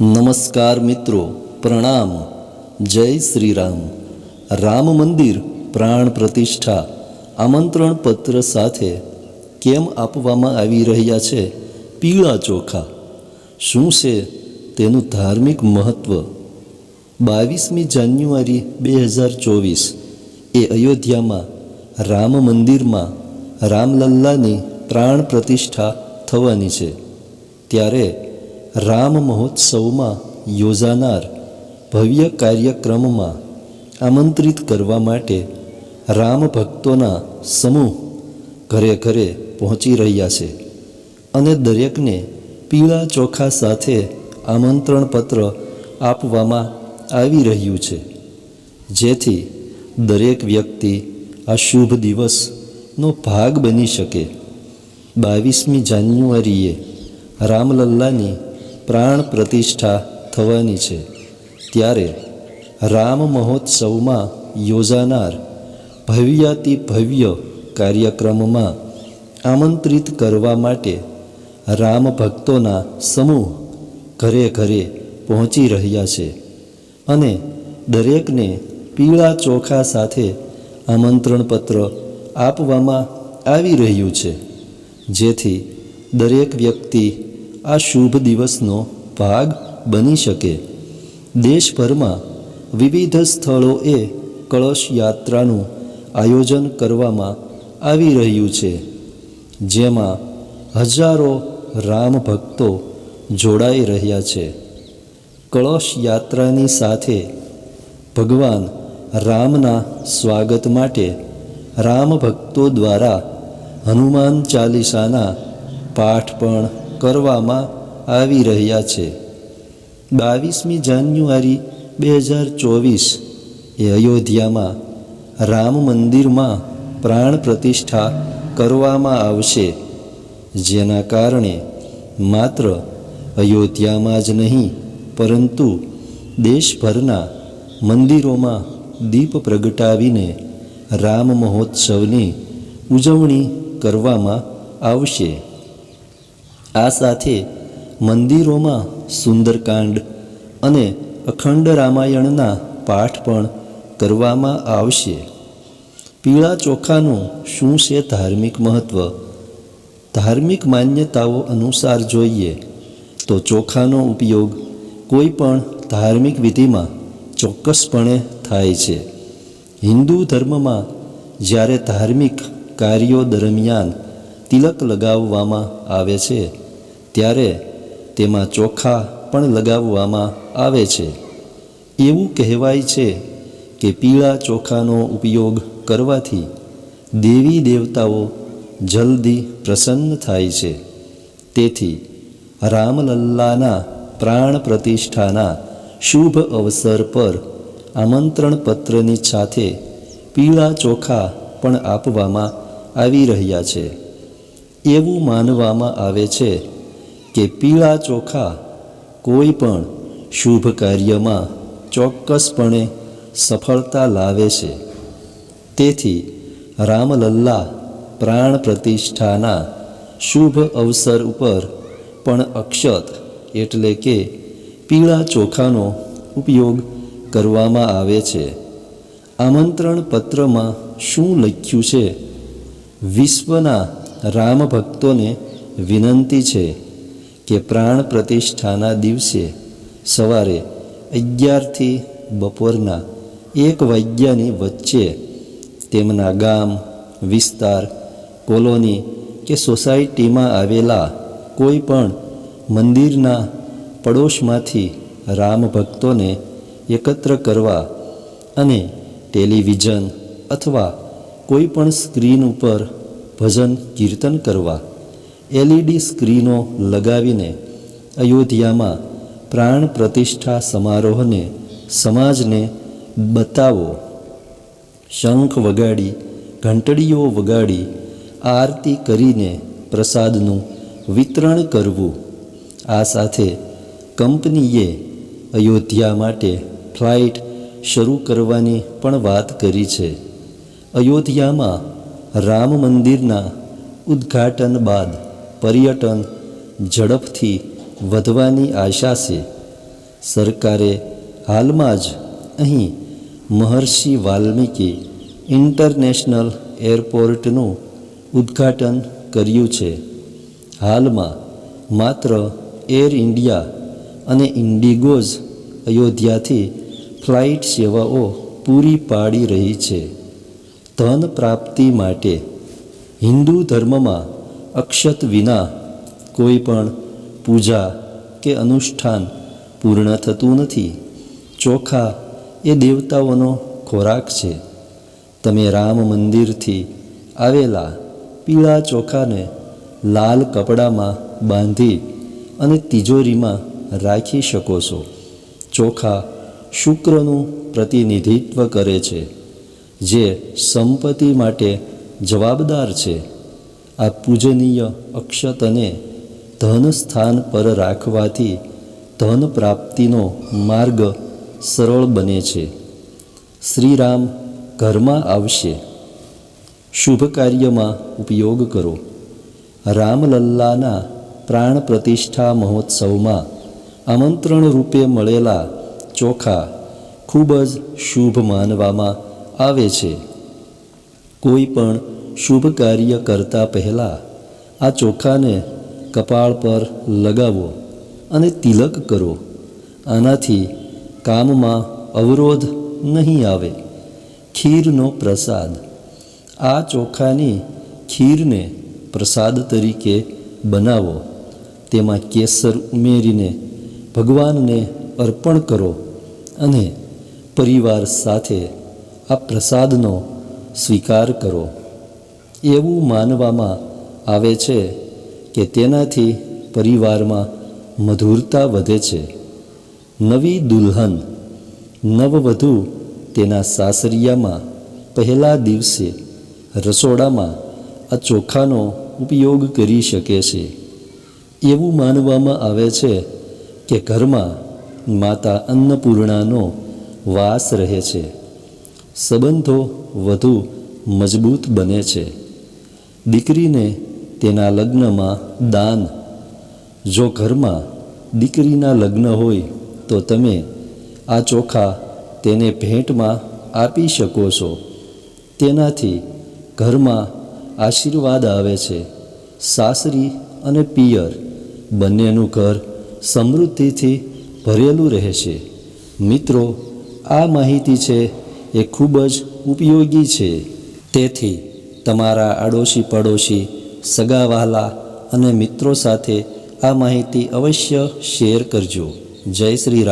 નમસ્કાર મિત્રો, પ્રણામ. જય શ્રી રામ રામ મંદિર પ્રાણ પ્રતિષ્ઠા. આમંત્રણ પત્ર સાથે કેમ આપવામાં આવી રહ્યા છે? પીળા ચોખા. શું છે તેનું ધાર્મિક મહત્ત્વ બાવીસમી જાન્યુઆરી બે હજાર ચોવીસ એ અયોધ્યામાં રામ મંદિરમાં રામલલ્લાની પ્રાણ પ્રતિષ્ઠા થવાની છે. ત્યારે રામ મહોત્સવમાં યોજાનાર ભવ્ય કાર્યક્રમમાં આમંત્રિત કરવા માટે રામ ભક્તોના સમૂહ ઘરે ઘરે પહોંચી રહ્યા છે અને દરેકને પીળા ચોખા સાથે આમંત્રણ પત્ર આપવામાં આવી રહ્યું છે. જેથી દરેક વ્યક્તિ આ શુભ દિવસનો ભાગ બની શકે. બાવીસમી જાન્યુઆરીએ રામલલ્લાની પ્રાણ પ્રતિષ્ઠા થવાની છે. ત્યારે રામ મહોત્સવમાં યોજાનાર ભવ્યાતિ ભવ્ય કાર્યક્રમમાં આમંત્રિત કરવા માટે રામ ભક્તોના સમૂહ ઘરે ઘરે પહોંચી રહ્યા છે અને દરેકને પીળા ચોખા સાથે આમંત્રણ પત્ર આપવામાં આવી રહ્યું છે. જેથી દરેક વ્યક્તિ આ શુભ દિવસનો ભાગ બની શકે. દેશભરમાં વિવિધ સ્થળોએ કળશ યાત્રાનું આયોજન કરવામાં આવી રહ્યું છે, જેમાં હજારો રામ ભક્તો જોડાઈ રહ્યા છે. કળશ યાત્રાની સાથે ભગવાન રામના સ્વાગત માટે રામ ભક્તો દ્વારા હનુમાન ચાલીસાના પાઠ પણ કરવામાં આવી રહ્યા છે. બાવીસમી જાન્યુઆરી બે હજાર ચોવીસ એ અયોધ્યામાં રામ મંદિરમાં પ્રાણ પ્રતિષ્ઠા કરવામાં આવશે. જેના કારણે માત્ર અયોધ્યામાં જ નહીં, પરંતુ દેશભરના મંદિરોમાં દીપ પ્રગટાવીને રામ મહોત્સવની ઉજવણી કરવામાં આવશે. આ સાથે મંદિરોમાં સુંદરકાંડ અને અખંડ રામાયણના પાઠ પણ કરવામાં આવશે. પીળા ચોખાનું શું છે ધાર્મિક મહત્ત્વ ધાર્મિક માન્યતાઓ અનુસાર જોઈએ તો ચોખાનો ઉપયોગ કોઈ પણ ધાર્મિક વિધિમાં ચોક્કસપણે થાય છે. હિન્દુ ધર્મમાં જ્યારે ધાર્મિક કાર્યો દરમિયાન તિલક લગાવવામાં આવે છે ત્યારે તેમાં ચોખા પણ લગાવવામાં આવે છે. એવું કહેવાય છે કે પીળા ચોખાનો ઉપયોગ કરવાથી દેવી દેવતાઓ જલ્દી પ્રસન્ન થાય છે. તેથી રામલલ્લાના પ્રાણ પ્રતિષ્ઠાના શુભ અવસર પર આમંત્રણ પત્રની સાથે પીળા ચોખા પણ આપવામાં આવી રહ્યા છે. એવું માનવામાં આવે છે કે પીળા ચોખા કોઈ પણ શુભ કાર્યમાં ચોક્કસપણે સફળતા લાવે છે. તેથી રામલલ્લા પ્રાણ પ્રતિષ્ઠાના શુભ અવસર ઉપર પણ અક્ષત એટલે કે પીળા ચોખાનો ઉપયોગ કરવામાં આવે છે. આમંત્રણ પત્રમાં શું લખ્યું છે? વિશ્વના રામ ભક્તોને વિનંતી છે કે પ્રાણ પ્રતિષ્ઠાના દિવસે સવારે અગિયારથી બપોરના એક વાગ્યાની વચ્ચે તેમના ગામ, વિસ્તાર, કોલોની કે સોસાયટીમાં આવેલા કોઈ પણ મંદિરના પડોશમાંથી રામ ભક્તોને એકત્ર કરવા અને ટેલિવિઝન અથવા કોઈ પણ સ્ક્રીન ઉપર ભજન કીર્તન કરવા એલઈડી સ્ક્રીનો લગાવીને અયોધ્યામાં પ્રાણ પ્રતિષ્ઠા સમારોહને સમાજને બતાવો. શંખ વગાડી, ઘંટડીઓ વગાડી, આરતી કરીને પ્રસાદનું વિતરણ કરવું. આ સાથે કંપનીએ અયોધ્યા માટે ફ્લાઇટ શરૂ કરવાની પણ વાત કરી છે. અયોધ્યામાં રામ મંદિરના ઉદ્ઘાટન બાદ પર્યટન ઝડપથી વધવાની આશા છે. સરકારે હાલમાં જ અહીં મહર્ષિ વાલ્મીકી ઇન્ટરનેશનલ એરપોર્ટનું ઉદ્ઘાટન કર્યું છે. હાલમાં માત્ર એર ઇન્ડિયા અને ઇન્ડિગોઝ અયોધ્યાથી ફ્લાઇટ સેવાઓ પૂરી પાડી રહી છે. ધન પ્રાપ્તિ માટે હિન્દુ ધર્મમાં અક્ષત વિના કોઈ પણ પૂજા કે અનુષ્ઠાન પૂર્ણ થતું નથી. ચોખા એ દેવતાઓનો ખોરાક છે. તમે રામ મંદિરથી આવેલા પીળા ચોખાને લાલ કપડામાં બાંધી અને તિજોરીમાં રાખી શકો છો. ચોખા શુક્રનું પ્રતિનિધિત્વ કરે છે, જે સંપત્તિ માટે જવાબદાર છે. આ પૂજનીય અક્ષતને ધન સ્થાન પર રાખવાથી ધન પ્રાપ્તિનો માર્ગ સરળ બને છે. શ્રીરામ ઘરમાં આવશે. શુભ કાર્યમાં ઉપયોગ કરો. રામલલ્લાના પ્રાણ પ્રતિષ્ઠા મહોત્સવમાં આમંત્રણ રૂપે મળેલા ચોખા ખૂબ જ શુભ માનવામાં આવે છે. કોઈ પણ શુભ કાર્ય કરતા પહેલાં આ ચોખાને કપાળ પર લગાવો અને તિલક કરો. આનાથી કામમાં અવરોધ નહીં આવે. ખીરનો પ્રસાદ. આ ચોખાની ખીરને પ્રસાદ તરીકે બનાવો. તેમાં કેસર ઉમેરીને ભગવાનને અર્પણ કરો અને પરિવાર સાથે આ પ્રસાદનો સ્વીકાર કરો. એવું માનવામાં આવે છે કે તેનાથી પરિવારમાં મધુરતા વધે છે. નવી દુલ્હન, નવવધુ તેના સાસરિયામાં પહેલા દિવસે રસોડામાં આ ચોખાનો ઉપયોગ કરી શકે છે. એવું માનવામાં આવે છે કે ઘરમાં માતા અન્નપૂર્ણાનો વાસ રહે છે. સંબંધો વધુ મજબૂત બને છે. દીકરીને તેના લગ્નમાં દાન. જો ઘરમાં દીકરીના લગ્ન હોય, તો તમે આ ચોખા તેને ભેટમાં આપી શકો છો. તેનાથી ઘરમાં આશીર્વાદ આવે છે. સાસરી અને પિયર બંનેનું ઘર સમૃદ્ધિથી ભરેલું રહેશે. મિત્રો, આ માહિતી છે એ ખૂબ જ ઉપયોગી છે. તેથી તમારા આડોશી પડોશી સગાવહાલા અને મિત્રો સાથે આ માહિતી અવશ્ય શેર કરજો. જય શ્રી રામ.